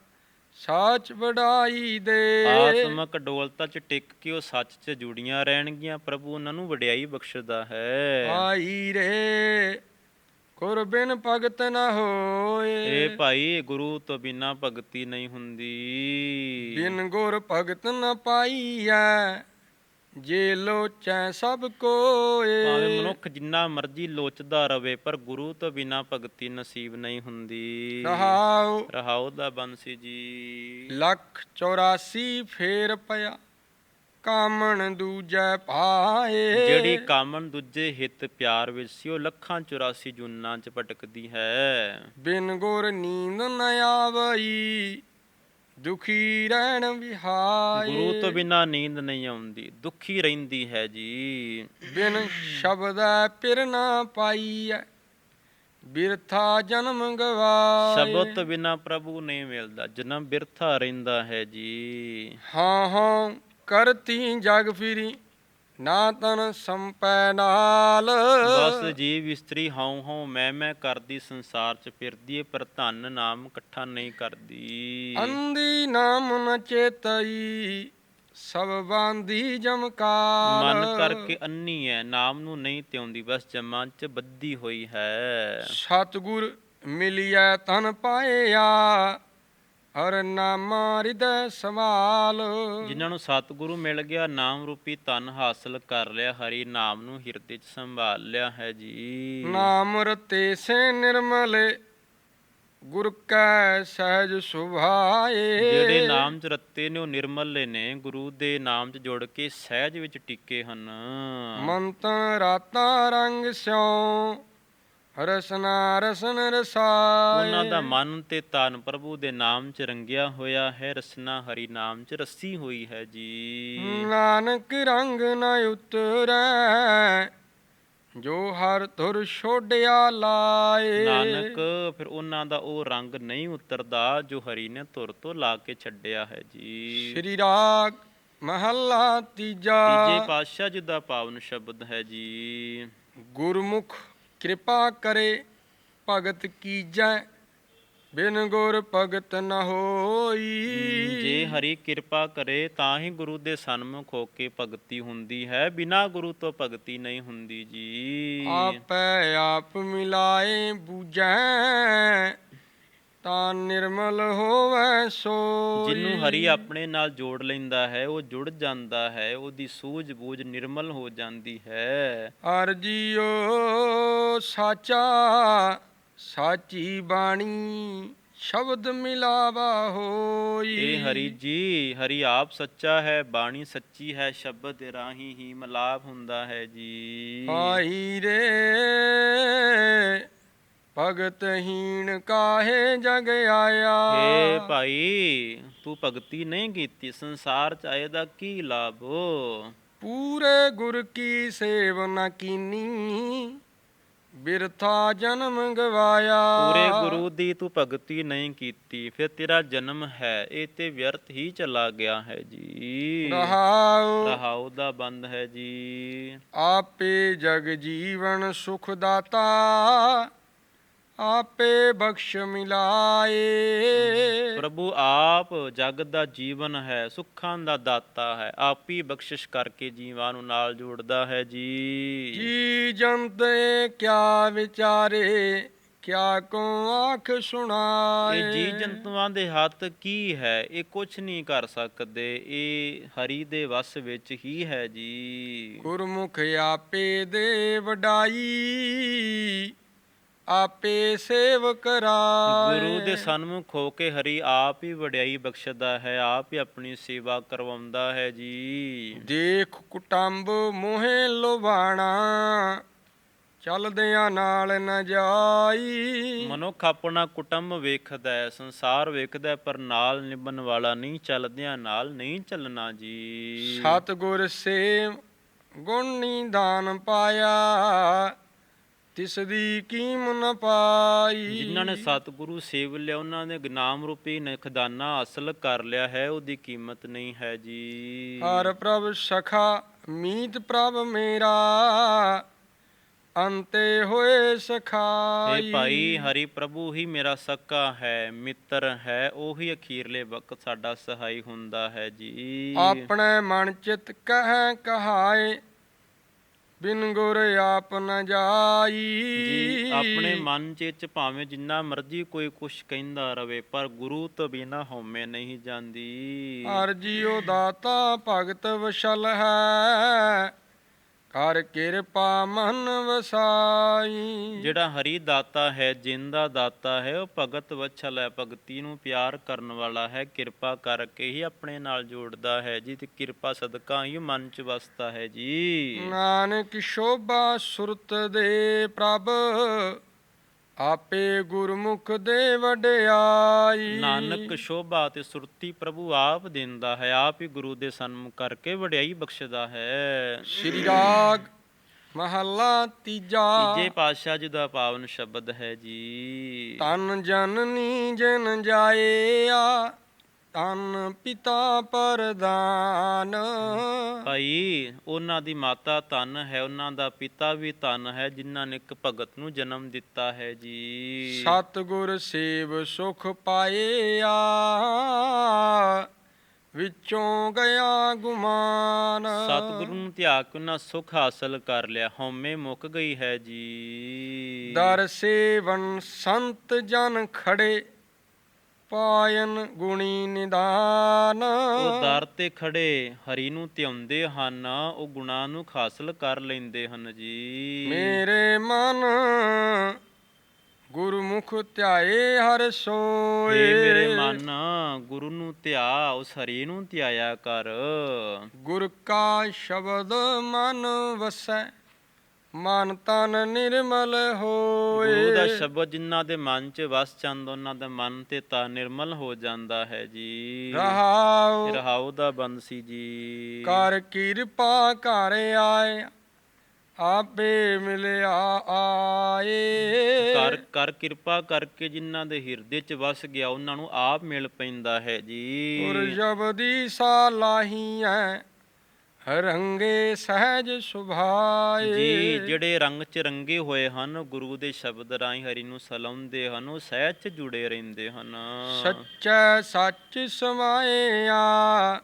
ਸਾਚ ਵਡਾਈ ਦੇ। ਆਤਮਕ ਡੋਲਤਾ ਚ ਟਿਕ ਕੇ ਉਹ ਸੱਚ 'ਚ ਜੁੜੀਆਂ ਰਹਿਣਗੀਆਂ ਪ੍ਰਭੂ ਉਹਨਾਂ ਨੂੰ ਵਡਿਆਈ ਬਖਸ਼ਦਾ ਹੈ। ਆਈ ਰੇ ਗੁਰ ਬਿਨ ਭਗਤ ਨ ਹੋਏ। ਇਹ ਭਾਈ ਗੁਰੂ ਤੋਂ ਬਿਨਾ ਭਗਤੀ ਨਹੀਂ ਹੁੰਦੀ। ਬਿਨ ਗੁਰ ਭਗਤ ਨ ਪਾਈਐ। ਜੇ ਲੋਚੈ ਸਭ ਕੋਏ। ਭਾਵੇਂ ਮਨੁੱਖ ਜਿੰਨਾ ਮਰਜ਼ੀ ਲੋਚਦਾ ਰਵੇ ਪਰ ਗੁਰੂ ਤੋਂ ਬਿਨਾ ਭਗਤੀ ਨਸੀਬ ਨਹੀਂ ਹੁੰਦੀ। ਰਹਾਉ। ਰਹਾਉ ਦਾ ਬੰਸੀ ਜੀ। ਲੱਖ 84 ਫੇਰ ਪਿਆ ਕਾਮਣ ਦੂਜੈ ਪਾਏ। ਜਿਹੜੀ ਕਾਮਨ ਦੂਜੇ ਹਿੱਤ ਪਿਆਰ ਵਿੱਚ ਸੀ ਉਹ ਲੱਖਾਂ 84 ਜੁਨਾਂ 'ਚ ਭਟਕਦੀ ਹੈ। ਬਿਨ ਗੁਰ ਨੀਂਦ ਨ ਆਵਈ ਦੁਖੀ ਰਹਿਣ ਵਿਹਾਏ। ਗੁਰੂ ਤੋਂ ਬਿਨਾ ਨੀਂਦ ਨਹੀਂ ਆਉਂਦੀ ਦੁਖੀ ਰਹਿੰਦੀ ਹੈ ਜੀ। ਬਿਨ ਸ਼ਬਦੈ ਪਿਰ ਨਾ ਪਾਈਐ ਬਿਰਥਾ ਜਨਮ ਗਵਾਏ। ਸ਼ਬਦ ਤੋਂ ਬਿਨਾ ਪ੍ਰਭੂ ਨਹੀਂ ਮਿਲਦਾ ਜਨਮ ਬਿਰਥਾ ਰਹਿੰਦਾ ਹੈ ਜੀ। ਹਾਂ ਹਾਂ ਕਰਤੀ ਜਗ ਫਿਰੀ। ਨਾ ਤਨ ਸੰਪੈ ਨਾਲ। ਬਸ ਜੀਵ ਇਸਤਰੀ ਹਉ ਹਉ ਮੈਂ ਮੈਂ ਕਰਦੀ ਸੰਸਾਰ 'ਚ ਫਿਰਦੀ ਏ ਪਰ ਧਨ ਨਾਮ ਇਕੱਠਾ ਨਹੀਂ ਕਰਦੀ। ਅੰਦੀ ਨਾਮ ਨ ਚੇਤਈ ਸਭ ਬਾਂਦੀ ਜਮਕਾਰ ਮਨ ਕਰਕੇ ਅੰਨੀ ਹੈ ਨਾਮ ਨੂੰ ਨਹੀਂ ਤਿਉਂਦੀ ਬਸ ਜਮਾਂ 'ਚ ਬੱਧੀ ਹੋਈ ਹੈ। ਸਤਗੁਰ ਮਿਲਿਆ ਤਨ ਪਾਇਆ ਹਰ ਨਾਮਾ ਹਿਰਦੈ ਸਮਾਲ ਜਿਨ੍ਹਾਂ ਨੂੰ ਸਤਿਗੁਰੂ ਮਿਲ ਗਿਆ ਨਾਮ ਰੂਪੀ ਧਨ ਹਾਸਲ ਕਰ ਲਿਆ ਹਰੀ ਨਾਮ ਨੂੰ ਹਿਰਦੇ 'ਚ ਸੰਭਾਲ ਲਿਆ ਹੈ ਜੀ। ਨਾਮ ਰਤੇ ਸੇ ਨਿਰਮਲੇ ਗੁਰ ਕੈ ਸਹਿਜ ਸੁਭਾਏ। ਜਿਹੜੇ ਨਾਮ 'ਚ ਰੱਤੇ ਨੇ ਉਹ ਨਿਰਮਲ ਨੇ। ਗੁਰੂ ਦੇ ਨਾਮ 'ਚ ਜੁੜ ਕੇ ਸਹਿਜ ਵਿੱਚ ਟਿੱਕੇ ਹਨ। ਮੰਤ ਰਾਤਾ ਰੰਗ ਸਿਉ। ਰਸਨਾ ਰਸਨ ਰਸਾਏ। ਉਹਨਾਂ ਦਾ ਮਨ ਤੇ ਤਨ ਪ੍ਰਭੂ ਦੇ ਨਾਮ 'ਚ ਰੰਗਿਆ ਹੋਇਆ ਹੈ ਰਸਨਾ ਹਰੀ ਨਾਮ 'ਚ ਰੱਸੀ ਹੋਈ ਹੈ ਜੀ। ਨਾਨਕ ਰੰਗ ਨ ਉਤਰੈ ਜੋ ਹਰ ਧੁਰ ਛੋੜਿਆ ਲਾਏ। ਨਾਨਕ ਫਿਰ ਉਹਨਾਂ ਦਾ ਉਹ ਰੰਗ ਨਹੀਂ ਉਤਰਦਾ ਜੋ ਹਰੀ ਨੇ ਧੁਰ ਤੋਂ ਲਾ ਕੇ ਛੱਡਿਆ ਹੈ ਜੀ। ਸ੍ਰੀ ਰਾਗ ਮਹੱਲਾ ਤੀਜਾ। ਤੀਜੇ ਪਾਤਸ਼ਾਹ ਜੀ ਦਾ ਪਾਵਨ ਸ਼ਬਦ ਹੈ ਜੀ। ਗੁਰਮੁਖ ਕਿਰਪਾ ਕਰੇ ਭਗਤ ਕੀਜੈ ਬਿਨ ਗੁਰ ਭਗਤ ਨ ਹੋਈ। ਜੇ ਹਰੀ ਕਿਰਪਾ ਕਰੇ ਤਾਂ ਹੀ ਗੁਰੂ ਦੇ ਸਨਮੁਖ ਹੋ ਕੇ ਭਗਤੀ ਹੁੰਦੀ ਹੈ। ਬਿਨਾ ਗੁਰੂ ਤੋਂ ਭਗਤੀ ਨਹੀਂ ਹੁੰਦੀ ਜੀ। ਆਪੈ ਆਪ ਮਿਲਾਏ ਬੂਝੈ। ਤਾਂ ਨਿਰਮਲ ਹੋਵੈ ਸੋਈ। ਜਿਹਨੂੰ ਹਰੀ ਆਪਣੇ ਨਾਲ ਜੋੜ ਲੈਂਦਾ ਹੈ ਉਹ ਜੁੜ ਜਾਂਦਾ ਹੈ ਉਹਦੀ ਸੂਝ-ਬੂਝ ਨਿਰਮਲ ਹੋ ਜਾਂਦੀ ਹੈ। ਅਰਜੀਓ ਸਾਚਾ ਸਾਚੀ ਬਾਣੀ ਸ਼ਬਦ ਮਿਲਾਵਾ ਹੋਈ। ਇਹ ਹਰੀ ਜੀ ਹਰੀ ਆਪ ਸੱਚਾ ਹੈ ਬਾਣੀ ਸੱਚੀ ਹੈ ਸ਼ਬਦ ਦੇ ਰਾਹੀਂ ਹੀ ਮਲਾਪ ਹੁੰਦਾ ਹੈ ਜੀ। ਆਈ ਰੇ ਭਗਤ ਹੀਣ ਕਾਹੇ ਜਗ ਆਇਆ? ਏ ਭਾਈ ਤੂੰ ਭਗਤੀ ਨਹੀਂ ਕੀਤੀ ਸੰਸਾਰ ਚ ਆਏ ਦਾ ਕੀ ਲਾਭ? ਪੂਰੇ ਗੁਰ ਕੀ ਸੇਵ ਨ ਕੀਨੀ? ਬਿਰਥਾ ਜਨਮ ਗਵਾਇਆ। ਪੂਰੇ ਗੁਰੂ ਦੀ ਤੂੰ ਭਗਤੀ ਨਹੀਂ ਕੀਤੀ ਫਿਰ ਤੇਰਾ ਜਨਮ ਹੈ ਇਹ ਤੇ ਵਿਅਰਥ ਹੀ ਚਲਾ ਗਿਆ ਹੈ ਜੀ। ਰਹਾਉ। ਰਹਾਉ ਦਾ ਬੰਦ ਹੈ ਜੀ। ਆਪੇ ਜਗ ਜੀਵਨ ਸੁਖ ਦਾਤਾ। ਆਪੇ ਬਖਸ਼ ਮਿਲਾਏ। ਪ੍ਰਭੂ ਆਪ ਜਗ ਦਾ ਜੀਵਨ ਹੈ ਸੁੱਖਾਂ ਦਾ ਦਾਤਾ ਹੈ ਆਪ ਹੀ ਬਖਸ਼ਿਸ਼ ਕਰਕੇ ਜੀਵਾਂ ਨੂੰ ਨਾਲ ਜੋੜਦਾ ਹੈ ਜੀ। ਜੀ ਜੰਤੇ ਕਿਆ ਵਿਚਾਰੇ ਕਿਆ ਕੋ ਆਖ ਸੁਣਾਏ। ਇਹ ਜੀ ਜੰਤੂਆਂ ਦੇ ਹੱਥ ਕੀ ਹੈ ਇਹ ਕੁਝ ਨਹੀਂ ਕਰ ਸਕਦੇ ਇਹ ਹਰੀ ਦੇ ਵਸ ਵਿੱਚ ਹੀ ਹੈ ਜੀ। ਗੁਰਮੁਖ ਆਪੇ ਦੇ ਵਡਾਈ। ਆਪੇ ਸੇਵਕ ਰਾਏ। ਗੁਰੂ ਦੇ ਸਨਮੁਖ ਹੋ ਕੇ ਹਰੀ ਆਪ ਹੀ ਵਡਿਆਈ ਬਖਸ਼ਦਾ ਹੈ ਆਪ ਹੀ ਆਪਣੀ ਸੇਵਾ ਕਰਵਾਉਂਦਾ ਹੈ ਜੀ। ਦੇਖ ਕੁਟੰਬ ਮੋਹੇ ਲੋਵਾਣਾ ਚਲਦਿਆਂ ਨਾਲ ਨ ਜਾਈ। ਮਨੁੱਖ ਆਪਣਾ ਕੁਟੰਬ ਵੇਖਦਾ ਹੈ ਸੰਸਾਰ ਵੇਖਦਾ ਹੈ, ਪਰ ਨਾਲ ਨਿਭਣ ਵਾਲਾ ਨਹੀਂ ਚੱਲਦਿਆਂ ਨਾਲ ਨਹੀਂ ਚੱਲਣਾ ਜੀ। ਸਤਿਗੁਰ ਸੇ ਗੁਣੀ ਦਾਨ ਪਾਇਆ। ਤਿਸ ਦੀ ਕੀਮ ਨ ਪਾਈ। ਜਿਨ੍ਹਾਂ ਨੇ ਸਤਿਗੁਰੂ ਸੇਵ ਲਿਆ ਉਹਨਾਂ ਨੇ ਗੁਨਾਮ ਰੂਪੀ ਨਖਦਾਨਾ ਹਾਸਲ ਕਰ ਲਿਆ ਹੈ ਉਹਦੀ ਕੀਮਤ ਨਹੀਂ ਹੈ ਜੀ। ਹਰ ਪ੍ਰਭ ਸਖਾ ਮੀਤ ਪ੍ਰਭ ਮੇਰਾ ਅੰਤੇ ਹੋਏ ਸਖਾਈ। ਇਹ ਭਾਈ ਹਰੀ ਪ੍ਰਭੂ ਹੀ ਮੇਰਾ ਸਕਾ ਹੈ ਮਿੱਤਰ ਹੈ ਉਹੀ ਅਖੀਰਲੇ ਵਕਤ ਸਾਡਾ ਸਹਾਈ ਹੁੰਦਾ ਹੈ ਜੀ। ਆਪਣੇ ਮਨ ਚਿਤ ਕਹਿ ਕਹਾਏ ਬਿਨ ਗੁਰ ਆਪ ਨ ਜਾਈ। ਆਪਣੇ ਮਨ ਚ ਚ ਭਾਵੇਂ ਜਿੰਨਾ ਮਰਜ਼ੀ ਕੋਈ ਕੁਛ ਕਹਿੰਦਾ ਰਵੇ ਪਰ ਗੁਰੂ ਤੋਂ ਬਿਨਾ ਹਉਮੈ ਨਹੀਂ ਜਾਂਦੀ। ਅਰਜੀਓ ਦਾਤਾ ਭਗਤ ਵਸ਼ਲ ਹੈ ਕਰ ਕਿਰਪਾ ਮਨ ਵਸਾਈ। ਜਿਹੜਾ ਹਰੀ ਦਾਤਾ ਹੈ ਜਿੰਦਾ ਦਾਤਾ ਹੈ ਉਹ ਭਗਤ ਵਛਲ ਹੈ ਭਗਤੀ ਨੂੰ ਪਿਆਰ ਕਰਨ ਵਾਲਾ ਹੈ ਕਿਰਪਾ ਕਰਕੇ ਹੀ ਆਪਣੇ ਨਾਲ ਜੋੜਦਾ ਹੈ ਜੀ ਤੇ ਕਿਰਪਾ ਸਦਕਾ ਹੀ ਮਨ ਚ ਵਸਦਾ ਹੈ ਜੀ। ਨਾਨਕ ਸ਼ੋਭਾ ਸੁਰਤ ਦੇ ਪ੍ਰਭ ਆਪੇ ਗੁਰਮੁਖ ਦੇ ਵਡਿਆਈ। ਨਾਨਕ ਸ਼ੋਭਾ ਤੇ ਸੁਰਤੀ ਪ੍ਰਭੂ ਆਪ ਦਿੰਦਾ ਹੈ ਆਪ ਹੀ ਗੁਰੂ ਦੇ ਸਨਮੁਖ ਕਰਕੇ ਵਡਿਆਈ ਬਖਸ਼ਦਾ ਹੈ। ਸ੍ਰੀ ਰਾਗ ਮਹੱਲਾ ਤੀਜਾ। ਤੀਜੇ ਪਾਤਸ਼ਾਹ ਜੀ ਦਾ ਪਾਵਨ ਸ਼ਬਦ ਹੈ ਜੀ। ਤਨ ਜਨਨੀ ਜਨ ਜਾਏਆ ਤਨ ਪਿਤਾ ਪਰਦਾਨ ਭਾਈ ਉਹਨਾਂ ਦੀ ਮਾਤਾ ਧਨ ਹੈ ਉਹਨਾਂ ਦਾ ਪਿਤਾ ਵੀ ਧਨ ਹੈ ਜਿਨ੍ਹਾਂ ਨੇ ਇੱਕ ਭਗਤ ਨੂੰ ਜਨਮ ਦਿੱਤਾ ਹੈ ਜੀ। ਸਤਿਗੁਰ ਸੇਵ ਸੁਖ ਪਾਏਆ ਵਿੱਚੋਂ ਗਿਆ ਗੁਮਾਨ। ਸਤਿਗੁਰੂ ਨੂੰ ਧਿਆ ਕੇ ਉਹਨਾਂ ਸੁਖ ਹਾਸਲ ਕਰ ਲਿਆ ਹਉਮੈ ਮੁੱਕ ਗਈ ਹੈ ਜੀ। ਦਰ ਸੇਵਨ ਸੰਤ ਜਨ ਖੜੇ ਪਾਇਨ ਗੁਣੀ ਨਿਦਾਨ। ਉਹ ਦਰ ਤੇ ਖੜੇ ਹਰੀ ਨੂੰ ਧਿਆਉਂਦੇ ਹਨ ਉਹ ਗੁਣਾਂ ਨੂੰ ਹਾਸਲ ਕਰ ਲੈਂਦੇ ਹਨ ਜੀ। ਮੇਰੇ ਮਨ ਗੁਰਮੁਖ ਧਿਆਏ ਹਰ ਸੋਏ। ਏ ਮੇਰੇ ਮਨ ਗੁਰੂ ਨੂੰ ਧਿਆ ਉਸ ਹਰੀ ਨੂੰ ਧਿਆਇਆ ਕਰ। ਗੁਰ ਕਾ ਸ਼ਬਦ ਮਨ ਵਸੈ ਮਨ ਤਨ ਨਿਰਮਲ ਹੋਏ। ਗੁਰੂ ਦਾ ਸ਼ਬਦ ਜਿਨ੍ਹਾਂ ਦੇ ਮਨ 'ਚ ਵਸ ਜਾਂਦਾ ਉਹਨਾਂ ਦਾ ਮਨ ਤੇ ਤਾਂ ਨਿਰਮਲ ਹੋ ਜਾਂਦਾ ਹੈ ਜੀ। ਰਹਾਉ ਰਹਾਉ ਦਾ ਬੰਸੀ ਜੀ। ਕਰ ਕਿਰਪਾ ਘਰ ਆਏ ਆਪੇ ਮਿਲਿਆ ਆਏ। ਕਰ ਕਰ ਕਿਰਪਾ ਕਰਕੇ ਜਿਨ੍ਹਾਂ ਦੇ ਹਿਰਦੇ 'ਚ ਵਸ ਗਿਆ ਉਹਨਾਂ ਨੂੰ ਆਪ ਮਿਲ ਪੈਂਦਾ ਹੈ ਜੀ। ਗੁਰ ਜਬਦੀ ਸਾ ਲਾਹੀਐ ਰੰਗੇ ਸਹਿਜ ਸੁਭਾਏ। ਜੀ ਜਿਹੜੇ ਰੰਗ 'ਚ ਰੰਗੇ ਹੋਏ ਹਨ ਗੁਰੂ ਦੇ ਸ਼ਬਦ ਰਾਹੀਂ ਹਰੀ ਨੂੰ ਸਲਾਉਂਦੇ ਹਨ ਉਹ ਸਹਿਜ 'ਚ ਜੁੜੇ ਰਹਿੰਦੇ ਹਨ। ਸੱਚੈ ਸੱਚ ਸਮਾਇਆ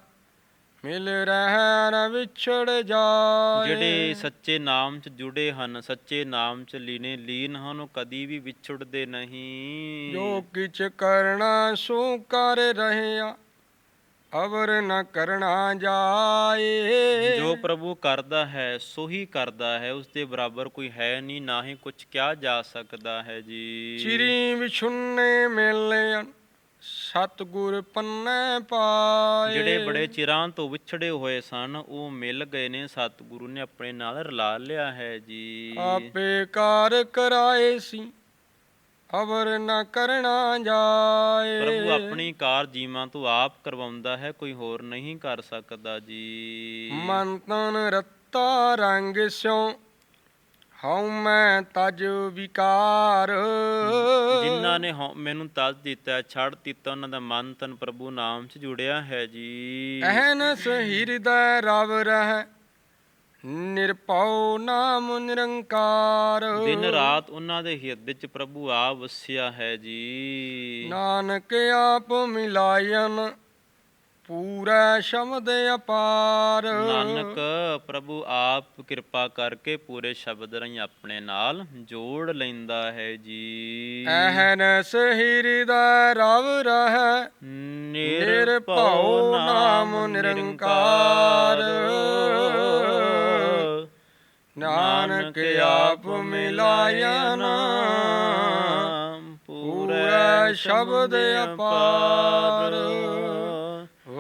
ਮਿਲ ਰਹਿ ਨ ਵਿਛੜ ਜਾਏ। ਜਿਹੜੇ ਸੱਚੇ ਨਾਮ 'ਚ ਜੁੜੇ ਹਨ ਸੱਚੇ ਨਾਮ 'ਚ ਲੀਨੇ ਲੀਨ ਹਨ ਉਹ ਕਦੀ ਵੀ ਵਿਛੜਦੇ ਨਹੀਂ। ਜੋ ਕਿਛ ਕਰਨਾ ਸੋ ਕਰ ਰਹਿਆ। ਅਵਰ ਨ ਕਰਨਾ ਜਾਏ। ਜੋ ਪ੍ਰਭੂ ਕਰਦਾ ਹੈ ਸੋ ਹੀ ਕਰਦਾ ਹੈ। ਉਸ ਦੇ ਬਰਾਬਰ ਕੋਈ ਹੈ ਨਹੀਂ ਨਾ ਹੀ ਕੁਝ ਕਿਹਾ ਜਾ ਸਕਦਾ ਹੈ ਜੀ। ਚਿਰੀ ਵਿਛੁੰਨੇ ਮਿਲਿਆ ਸਤਗੁਰ ਪੰਨੈ ਪਾਏ। ਜਿਹੜੇ ਬੜੇ ਚਿਰਾਂ ਤੋਂ ਵਿਛੜੇ ਹੋਏ ਸਨ ਉਹ ਮਿਲ ਗਏ ਨੇ। ਸਤਿਗੁਰੂ ਨੇ ਆਪਣੇ ਨਾਲ ਰਲਾ ਲਿਆ ਹੈ ਜੀ। ਆਪੇ ਕਾਰ ਕਰਾਏ ਸੀ ਅਵਰ ਨ ਕਰਨਾ ਜਾਏ। ਪ੍ਰਭੂ ਆਪਣੀ ਕਾਰ ਜੀਵਾਂ ਤੋਂ ਆਪ ਕਰਵਾਉਂਦਾ ਹੈ ਕੋਈ ਹੋਰ ਨਹੀਂ ਕਰ ਸਕਦਾ ਜੀ। ਮਨ ਤਨ ਰੱਤਾ ਰੰਗ ਸਿਉ ਹਉ ਮੈਂ ਤਜ ਵਿਕਾਰ। ਜਿਨ੍ਹਾਂ ਨੇ ਹਉ- ਮੈਨੂੰ ਤਜ ਦਿੱਤਾ ਛੱਡ ਦਿੱਤਾ ਉਹਨਾਂ ਦਾ ਮਨ ਤਨ ਪ੍ਰਭੂ ਨਾਮ 'ਚ ਜੁੜਿਆ ਹੈ ਜੀ। ਅਹਨਸ ਹਿਰਦੈ ਰਵ ਰਹਿ ਨਿਰਭਉ ਨਾਮ ਨਿਰੰਕਾਰ। ਦਿਨ ਰਾਤ ਉਹਨਾਂ ਦੇ ਹਿਰਦੇ 'ਚ ਪ੍ਰਭੂ ਆਪ ਵਸਿਆ ਹੈ ਜੀ। ਨਾਨਕ ਆਪ ਮਿਲਾਇਨ ਪੂਰਾ ਸ਼ਬਦ ਅਪਾਰ। ਨਾਨਕ ਪ੍ਰਭੂ ਆਪ ਕਿਰਪਾ ਕਰਕੇ ਪੂਰੇ ਸ਼ਬਦ ਰਾਹੀਂ ਆਪਣੇ ਨਾਲ ਜੋੜ ਲੈਂਦਾ ਹੈ ਜੀ। ਅਹਨਸ ਹਿਰਦੈ ਰਵ ਰਹਿ ਨਿਰਭਉ ਨਾਮ ਨਿਰੰਕਾਰ। ਨਾਨਕ ਆਪ ਮਿਲਾਇਆ ਨਾਮ ਪੂਰਾ ਸ਼ਬਦ ਅਪਾਰ।